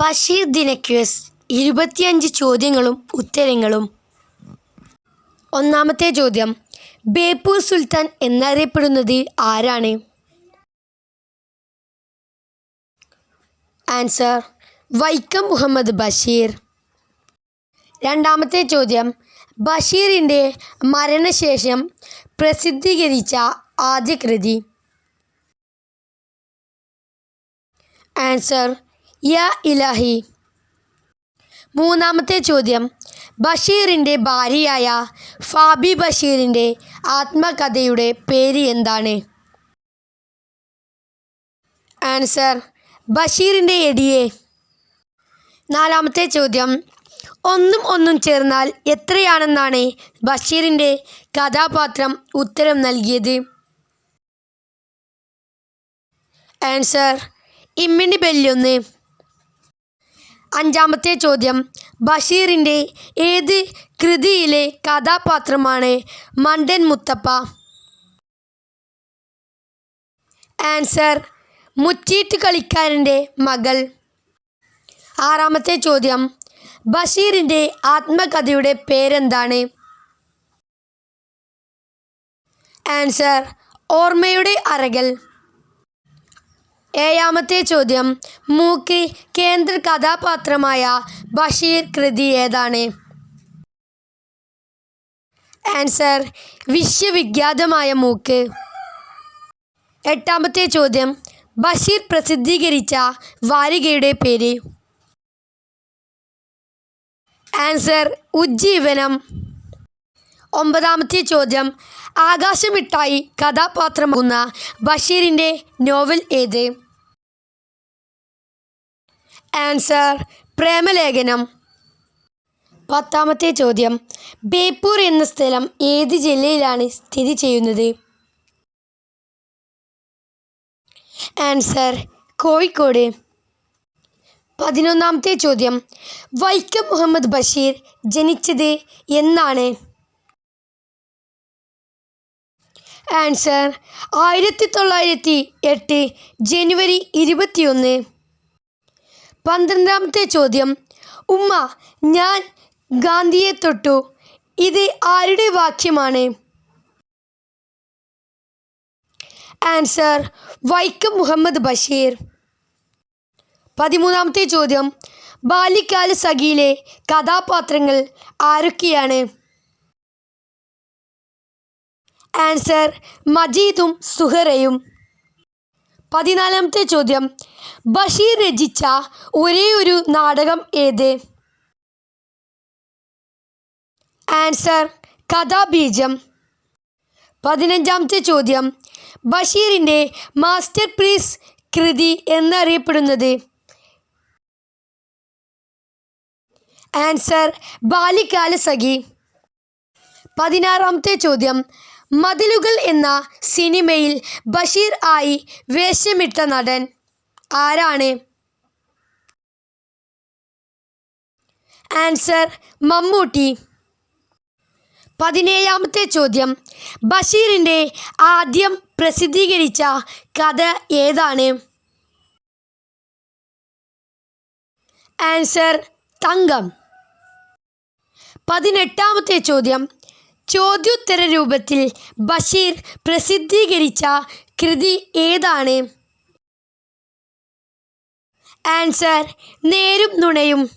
ബഷീർ ദിനക്യൂസ് ഇരുപത്തിയഞ്ച് ചോദ്യങ്ങളും ഉത്തരങ്ങളും. ഒന്നാമത്തെ ചോദ്യം ബേപ്പൂർ സുൽത്താൻ എന്നറിയപ്പെടുന്നത് ആരാണ്? ആൻസർ വൈക്കം മുഹമ്മദ് ബഷീർ. രണ്ടാമത്തെ ചോദ്യം ബഷീറിന്റെ മരണശേഷം പ്രസിദ്ധീകരിച്ച ആദ്യ കൃതി. ആൻസർ യാ ഇലാഹി. മൂന്നാമത്തെ ചോദ്യം. ബഷീറിന്റെ ഭാര്യയായ ഫാബി ബഷീറിന്റെ ആത്മകഥയുടെ പേര് എന്താണ്? ആൻസർ ബഷീറിന്റെ എടിയെ. നാലാമത്തെ ചോദ്യം. ഒന്നും ഒന്നും ചേർന്നാൽ എത്രയാണെന്നാണ് ബഷീറിന്റെ കഥാപാത്രം ഉത്തരം നൽകിയത്? ആൻസർ ഇമ്മിണി ബെല്ലൊന്ന് അഞ്ചാമത്തെ ചോദ്യം. ബഷീറിന്റെ ഏത് കൃതിയിലെ കഥാപാത്രമാണ് മണ്ടൻ മുത്തപ്പ? ആൻസർ മുച്ചീട്ട് കളിക്കാരന്റെ മകൾ. ആറാമത്തെ ചോദ്യം. ബഷീറിന്റെ ആത്മകഥയുടെ പേരെന്താണ്? ആൻസർ ഓർമ്മയുടെ അറകൽ ഏഴാമത്തെ ചോദ്യം. മൂക്ക് കേന്ദ്ര കഥാപാത്രമായ ബഷീർ കൃതി ഏതാണ്? ആൻസർ വിശ്വവിഖ്യാതമായ മൂക്ക്. എട്ടാമത്തെ ചോദ്യം. ബഷീർ പ്രസിദ്ധീകരിച്ച വാരികയുടെ പേര്. ആൻസർ ഉജ്ജീവനം. ഒമ്പതാമത്തെ ചോദ്യം. ആകാശമിട്ടായി കഥാപാത്രമാകുന്ന ബഷീറിന്റെ നോവൽ ഏത്? ആൻസർ പ്രേമലേഖനം. പത്താമത്തെ ചോദ്യം. ബേപ്പൂർ എന്ന സ്ഥലം ഏത് ജില്ലയിലാണ് സ്ഥിതി ചെയ്യുന്നത്? ആൻസർ കോഴിക്കോട്. പതിനൊന്നാമത്തെ ചോദ്യം. വൈക്കം മുഹമ്മദ് ബഷീർ ജനിച്ചത് എന്നാണ്? ആൻസർ ആയിരത്തി തൊള്ളായിരത്തി എട്ട് ജനുവരി ഇരുപത്തിയൊന്ന്. പന്ത്രണ്ടാമത്തെ ചോദ്യം. ഉമ്മ ഞാൻ ഗാന്ധിയെ തൊട്ടു. ഇത് ആരുടെ വാക്യമാണ്? ആൻസർ വൈക്കം മുഹമ്മദ് ബഷീർ. പതിമൂന്നാമത്തെ ചോദ്യം. ബാല്യകാല സഖിയിലെ കഥാപാത്രങ്ങൾ ആരൊക്കെയാണ്? ആൻസർ മജീദും സുഹറയും. പതിനാലാമത്തെ ചോദ്യം. ബഷീർ രചിച്ച ഒരേ ഒരു നാടകം ഏത്? ആൻസർ കഥാബീജം. പതിനഞ്ചാമത്തെ ചോദ്യം. ബഷീറിന്റെ മാസ്റ്റർ പീസ് കൃതി എന്നറിയപ്പെടുന്നത്? ആൻസർ ബാല്യകാല സഖി പതിനാറാമത്തെ ചോദ്യം. മതിലുകൾ എന്ന സിനിമയിൽ ബഷീർ ആയി വേഷമിട്ട നടൻ ആരാണ്? ആൻസർ മമ്മൂട്ടി. പതിനേഴാമത്തെ ചോദ്യം. ബഷീറിന്റെ ആദ്യം പ്രസിദ്ധീകരിച്ച കഥ ഏതാണ്? ആൻസർ തങ്കം. പതിനെട്ടാമത്തെ ചോദ്യം. ചോദ്യോത്തര രൂപത്തിൽ ബഷീർ പ്രസിദ്ധീകരിച്ച കൃതി ഏതാണ്? ആൻസർ നേരും നുണയും.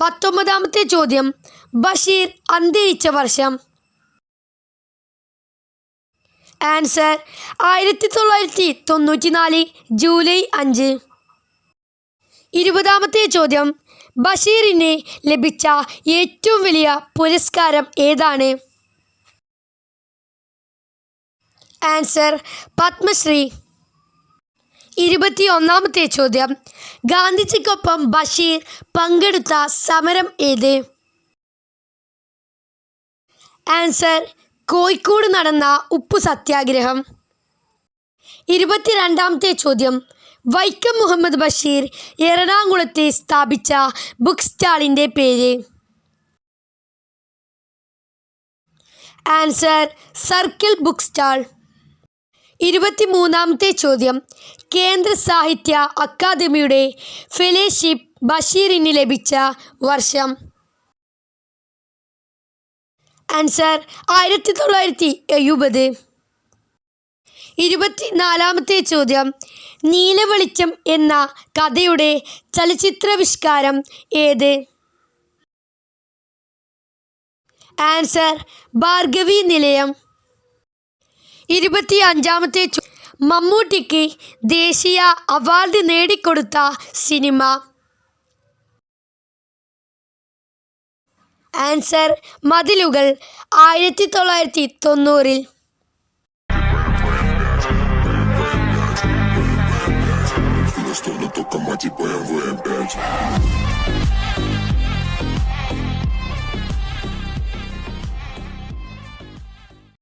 പത്തൊമ്പതാമത്തെ ചോദ്യം ബഷീർ അന്തരിച്ച വർഷം. ആൻസർ ആയിരത്തി തൊള്ളായിരത്തി തൊണ്ണൂറ്റി നാല് ജൂലൈ അഞ്ച്. ഇരുപതാമത്തെ ചോദ്യം ബഷീറിന് ലഭിച്ച ഏറ്റവും വലിയ പുരസ്കാരം ഏതാണ്? ആൻസർ പത്മശ്രീ. ഇരുപത്തി ഒന്നാമത്തെ ചോദ്യം. ഗാന്ധിജിക്കൊപ്പം ബഷീർ പങ്കെടുത്ത സമരം ഏത്? ആൻസർ കോഴിക്കോട് നടന്ന ഉപ്പു സത്യാഗ്രഹം. ഇരുപത്തിരണ്ടാമത്തെ ചോദ്യം. വൈക്കം മുഹമ്മദ് ബഷീർ എറണാകുളത്ത് സ്ഥാപിച്ച ബുക്ക് സ്റ്റാളിന്റെ പേര്. Answer circle book stall. ഇരുപത്തിമൂന്നാമത്തെ ചോദ്യം. കേന്ദ്ര സാഹിത്യ അക്കാദമിയുടെ ഫെലോഷിപ്പ് ബഷീറിന് ലഭിച്ച വർഷം. ആൻസർ ആയിരത്തി തൊള്ളായിരത്തി എഴുപത്. ഇരുപത്തിനാലാമത്തെ ചോദ്യം. നീലവെളിച്ചം എന്ന കഥയുടെ ചലച്ചിത്രാവിഷ്കാരം ഏത്? ആൻസർ ഭാർഗവി നിലയം. ഇരുപത്തി അഞ്ചാമത്തെ മമ്മൂട്ടിക്ക് ദേശീയ അവാർഡ് നേടിക്കൊടുത്ത സിനിമ. ആൻസർ മതിലുകൾ. ആയിരത്തി തൊള്ളായിരത്തി തൊണ്ണൂറിൽ nós todos tocamos tipo eu vou em pé.